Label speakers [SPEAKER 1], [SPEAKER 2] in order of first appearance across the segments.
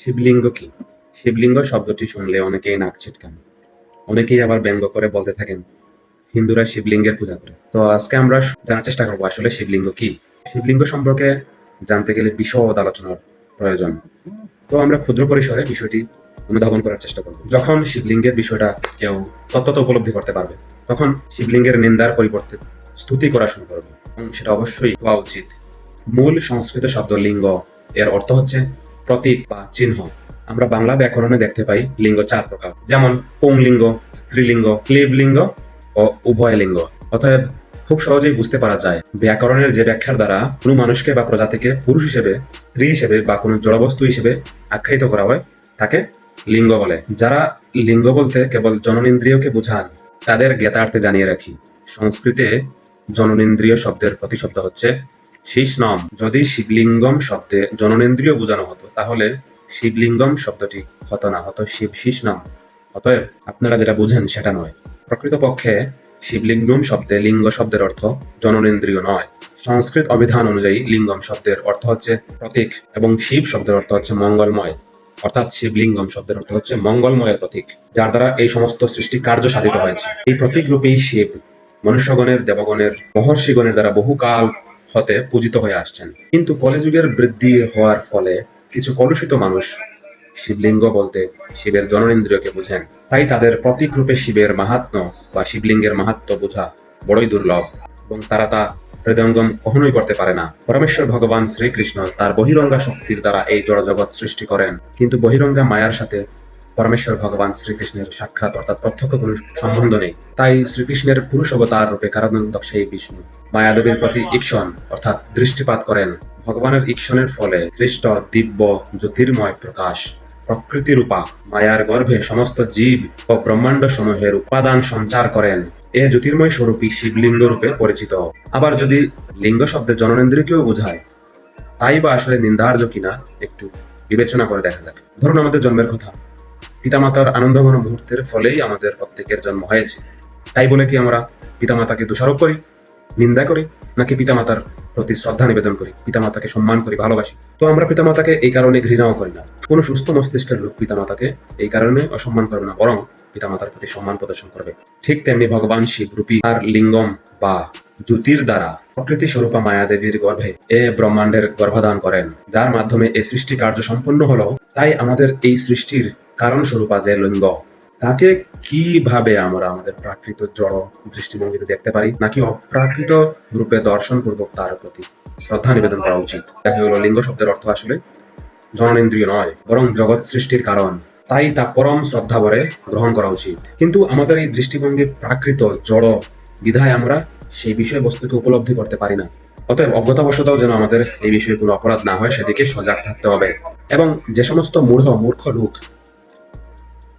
[SPEAKER 1] শিবলিঙ্গ কি? শিবলিঙ্গ শব্দটি শুনলে অনেকেই নাক ছিটকান। অনেকেই আবার ব্যঙ্গ করে বলতে থাকেন, হিন্দুরা শিবলিঙ্গের পূজা করে। তো আজকে আমরা জানার চেষ্টা করব আসলে শিবলিঙ্গ কি? শিবলিঙ্গ সম্পর্কে জানতে গেলে বিশদ আলোচনার প্রয়োজন। তো আমরা ক্ষুদ্র পরিসরে বিষয়টি অনুধাবন করার চেষ্টা করব। যখন শিবলিঙ্গের বিষয়টা কেউ তত্ত্বত উপলব্ধি করতে পারবে, তখন শিবলিঙ্গের নিন্দার পরিবর্তে স্তুতি করা শুরু করবে। এবং সেটা অবশ্যই হওয়া উচিত। মূল সংস্কৃত শব্দ লিঙ্গ এর অর্থ হচ্ছে প্রতীক বা চিহ্ন। আমরা বাংলা ব্যাকরণে দেখতে পাই লিঙ্গ চার প্রকার। যেমন পুংলিঙ্গ, স্ত্রীলিঙ্গ, ক্লিবলিঙ্গ ও উভয় লিঙ্গ অতএব খুব সহজেই বুঝতে পারা যায়, ব্যাকরণের যে ব্যাখ্যার দ্বারা কোনো মানুষকে বা প্রজাতিকে পুরুষ হিসেবে, স্ত্রী হিসেবে বা কোনো জড়বস্তু হিসেবে আখ্যায়িত করা হয়, তাকে লিঙ্গ বলে। যারা লিঙ্গ বলতে কেবল জননেন্দ্রিয়কে বোঝান, তাদের জ্ঞাতার্থে জানিয়ে রাখি। সংস্কৃতে জননেন্দ্রিয় শব্দের প্রতিশব্দ হচ্ছে শিষ্ণম যদি শিবলিঙ্গম শব্দে জননেন্দ্রিয় বোঝানো হতো, তাহলে শিবলিঙ্গম শব্দটি হতো না, হতো শিব শিষ্ণম অতএব আপনারা যেটা বুঝেন সেটা নয়। প্রকৃতপক্ষে শিবলিঙ্গম শব্দে লিঙ্গ শব্দের অর্থ জননেন্দ্রিয় নয়। সংস্কৃত অভিধান অনুযায়ী লিঙ্গম শব্দের অর্থ হচ্ছে প্রতীক এবং শিব শব্দের অর্থ হচ্ছে মঙ্গলময়। অর্থাৎ শিবলিঙ্গম শব্দের অর্থ হচ্ছে মঙ্গলময়ের প্রতীক, যার দ্বারা এই সমস্ত সৃষ্টি কার্য সাধিত হয়েছে। এই প্রতীক রূপেই শিব। মনুষ্যগণের, দেবগণের, মহর্ষিগণের দ্বারা বহুকাল হতে পূজিত হয়ে আসছেন। কিন্তু কলিযুগের বৃদ্ধি হওয়ার ফলে কিছু কলুষিত মানুষ শিবলিঙ্গ বলতে শিবের জননেন্দ্রিয়কে বুঝেন। তাই তাদের প্রতীক রূপে শিবের মাহাত্ম্য বা শিবলিঙ্গের মাহাত্ম্য বোঝা বড়ই দুর্লভ এবং তারা তা হৃদয়ঙ্গম কখনোই করতে পারে না। পরমেশ্বর ভগবান শ্রীকৃষ্ণ তার বহিরঙ্গা শক্তির দ্বারা এই জড়জগৎ সৃষ্টি করেন। কিন্তু বহিরঙ্গা মায়ার সাথে পরমেশ্বর ভগবান শ্রীকৃষ্ণের সাক্ষাৎ, অর্থাৎ প্রত্যক্ষ কোনো সম্বন্ধ নেই। তাই শ্রীকৃষ্ণের পুরুষ অবতার রূপে কারানন্দক সেই বিষ্ণু। মায়াদেবীর প্রতি ঈক্ষণ, অর্থাৎ দৃষ্টিপাত করেন। ভগবানের ঈক্ষণের ফলে সৃষ্ট দিব্য, জ্যোতির্ময় প্রকাশ প্রকৃতি রূপা মায়ার গর্ভে সমস্ত জীব ও ব্রহ্মাণ্ড সমূহের উপাদান সঞ্চার করেন। এ জ্যোতির্ময় স্বরূপী শিবলিঙ্গ রূপে পরিচিত। আবার যদি লিঙ্গ শব্দের জননেন্দ্রিয়কেও বোঝায়, তাই বা আসলে নিন্দার্য কিনা একটু বিবেচনা করে দেখা যাক। ধরুন আমাদের জন্মের কথা। পিতামাতার আনন্দঘন মুহূর্তের ফলেই আমাদের প্রত্যেকের জন্ম হয়েছে। তাই বলে কি আমরা পিতামাতাকে দোষারোপ করি, নিন্দা করি, নাকি পিতামাতার প্রতি শ্রদ্ধা নিবেদন করি, পিতামাতাকে সম্মান করি, ভালোবাসি? তো আমরা পিতামাতাকে এই কারণে ঘৃণাও করি না। কোনো সুস্থ মস্তিষ্কের লোক পিতামাতাকে এই কারণে অসম্মান করবে না, বরং পিতামাতার প্রতি সম্মান প্রদর্শন করবে। ঠিক তেমনি ভগবান শিব রূপী আর লিঙ্গম বা জ্যোতির দ্বারা প্রকৃতি স্বরূপা মায়াদেবীর গর্ভে এ ব্রহ্মাণ্ডের গর্ভদান করেন। যার মাধ্যমে এই সৃষ্টি কার্য সম্পন্ন হলো, তাই আমাদের এই সৃষ্টির কারণ স্বরূপা যে লিঙ্গ, তাকে কীভাবে আমরা আমাদের প্রাকৃত জড় দৃষ্টিভঙ্গিতে দেখতে পারি, নাকি অপ্রাকৃত রূপে দর্শন পূর্বক তার প্রতি শ্রদ্ধা নিবেদন করা উচিত? দেখা গেল, লিঙ্গ শব্দের অর্থ আসলে জননেন্দ্রিয় নয়, বরং জগৎ সৃষ্টির কারণ। তাই তা পরম শ্রদ্ধা ভরে গ্রহণ করা উচিত। কিন্তু আমাদের এই দৃষ্টিভঙ্গি প্রাকৃত জড় বিধায় আমরা সেই বিষয়বস্তুকে উপলব্ধি করতে পারি না। অতএব অজ্ঞতাবশতও যেন আমাদের এই বিষয়ে কোনো অপরাধ না হয়, সেদিকে সজাগ থাকতে হবে। এবং যে সমস্ত মূঢ়, মূর্খ লোক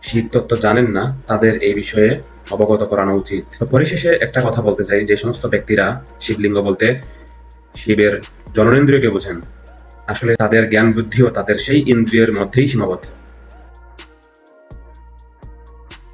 [SPEAKER 1] শিব তত্ত্ব জানেন না, তাদের এই বিষয়ে অবগত করানো উচিত। পরিশেষে একটা কথা বলতে চাই, যে সমস্ত ব্যক্তিরা শিবলিঙ্গ বলতে শিবের জননেন্দ্রিয়কে বোঝেন। আসলে তাদের জ্ঞান বুদ্ধিও তাদের সেই ইন্দ্রিয়ের মধ্যেই সীমাবদ্ধ।